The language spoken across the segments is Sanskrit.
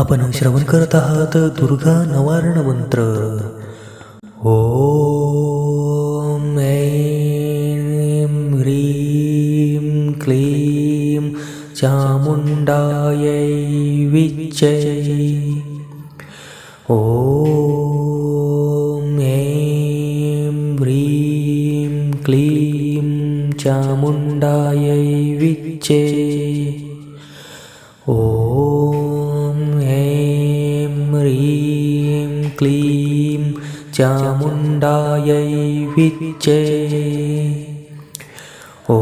आपण श्रवण करत आहात दुर्गा नवारण मंत्र. ओम ऐं ह्रीं क्लीं चामुण्डायै विच्चै ॐ ह्रीं क्लीं चामुण्डायै विच्चे ह्रीं क्लीं चामुण्डायै विच्चे। ॐ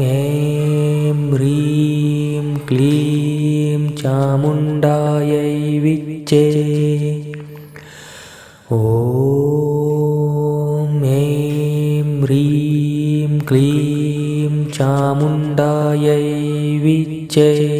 ऐं ह्रीं क्लीं चामुण्डायै विच्चे। ॐ ऐं ह्रीं क्लीं चामुण्डायै विच्चे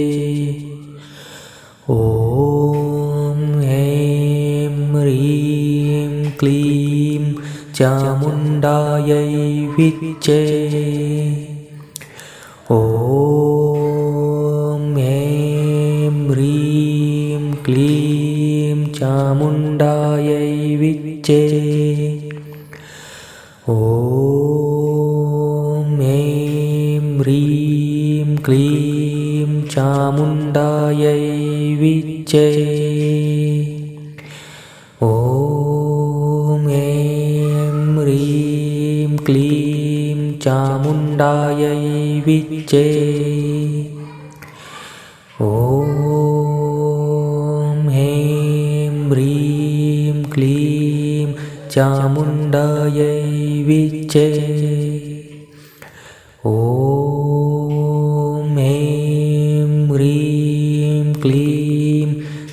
चामुण्डायै विच्चे ॐ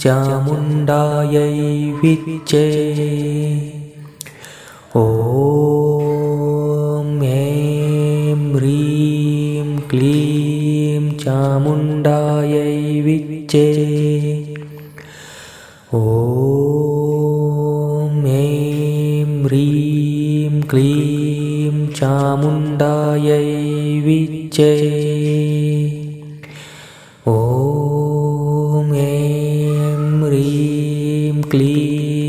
cha mun đa dây huyết chê.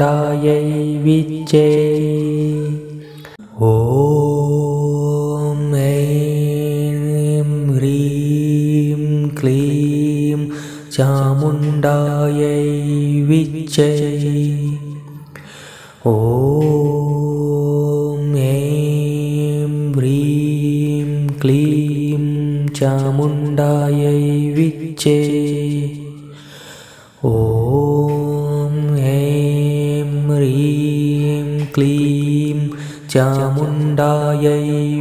चामुण्डायै विच्चे ॐ ऐं ह्रीं क्लीं चामुण्डायै विच्चे ॐ ऐं ह्रीं क्लीं चामुण्डायै विच्चे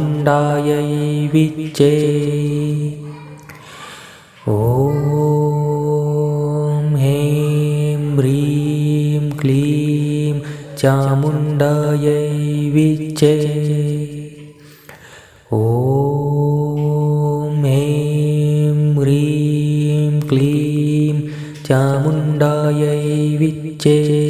चामुण्डायै विच्चे ॐ क्लीं चामुण्डायै विच्चे ॐ ऐं ह्रीं क्लीं चामुण्डायै विच्चे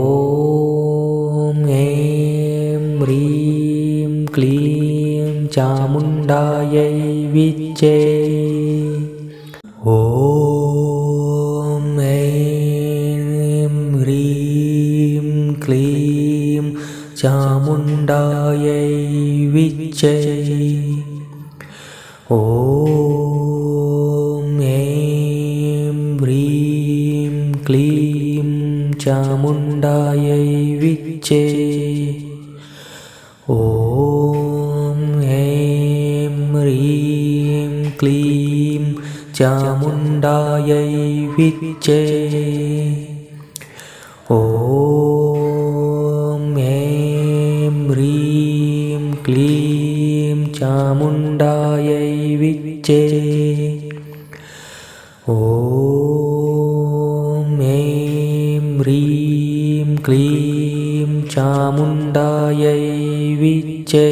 चामुण्डायै विच्चे ॐ ऐं ह्रीं क्लीं चामुण्डायै विच्चे क्लीं चामुण्डायै विच्चे। ॐ ऐं ह्रीं क्लीं चामुण्डायै विच्चे।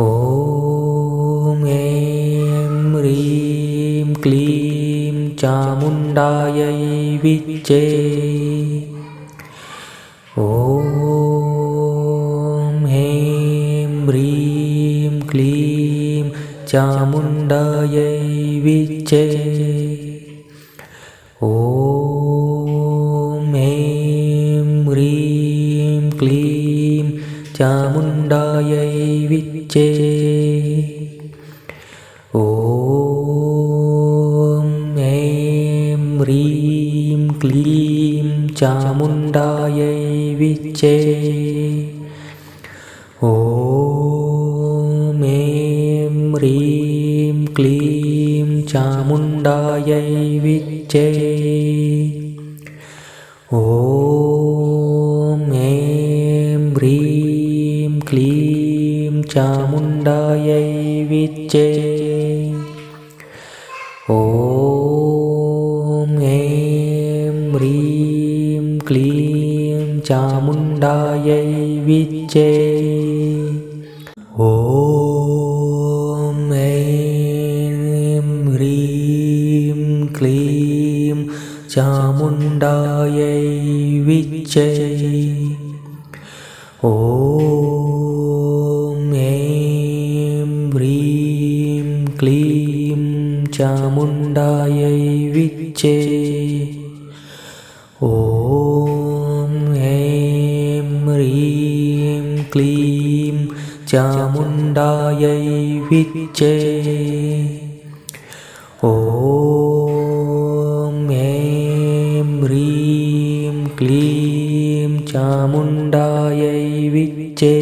ॐ ऐं ह्रीं क्लीं चामुण्डायै विच्चे। ॐ चामुण्डायै विच्चे ॐ ऐं ह्रीं क्लीं चामुण्डायै विच्चे ॐ ऐं ह्रीं क्लीं चामुण्डायै विच्चे चामुण्डायै विच्चे ॐ ऐं ह्रीं क्लीं चामुण्डायै विच्चे ॐ ऐं ह्रीं क्लीं चामुण्डायै विच्चे चामुण्डायै विच्चे ॐ ऐं ह्रीं क्लीं चामुण्डायै विच्चे ॐ ऐं ह्रीं क्लीं चामुण्डायै विच्चे ॐ चामुण्डायै विच्चे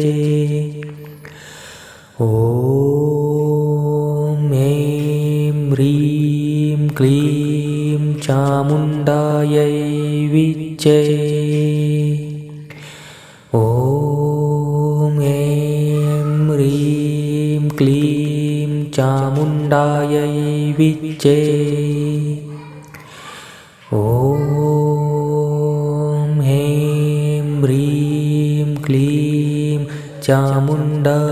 ॐ ऐं ह्रीं क्लीं चामुण्डायै विच्चे ॐ ऐं ह्रीं क्लीं चामुण्डायै विच्चे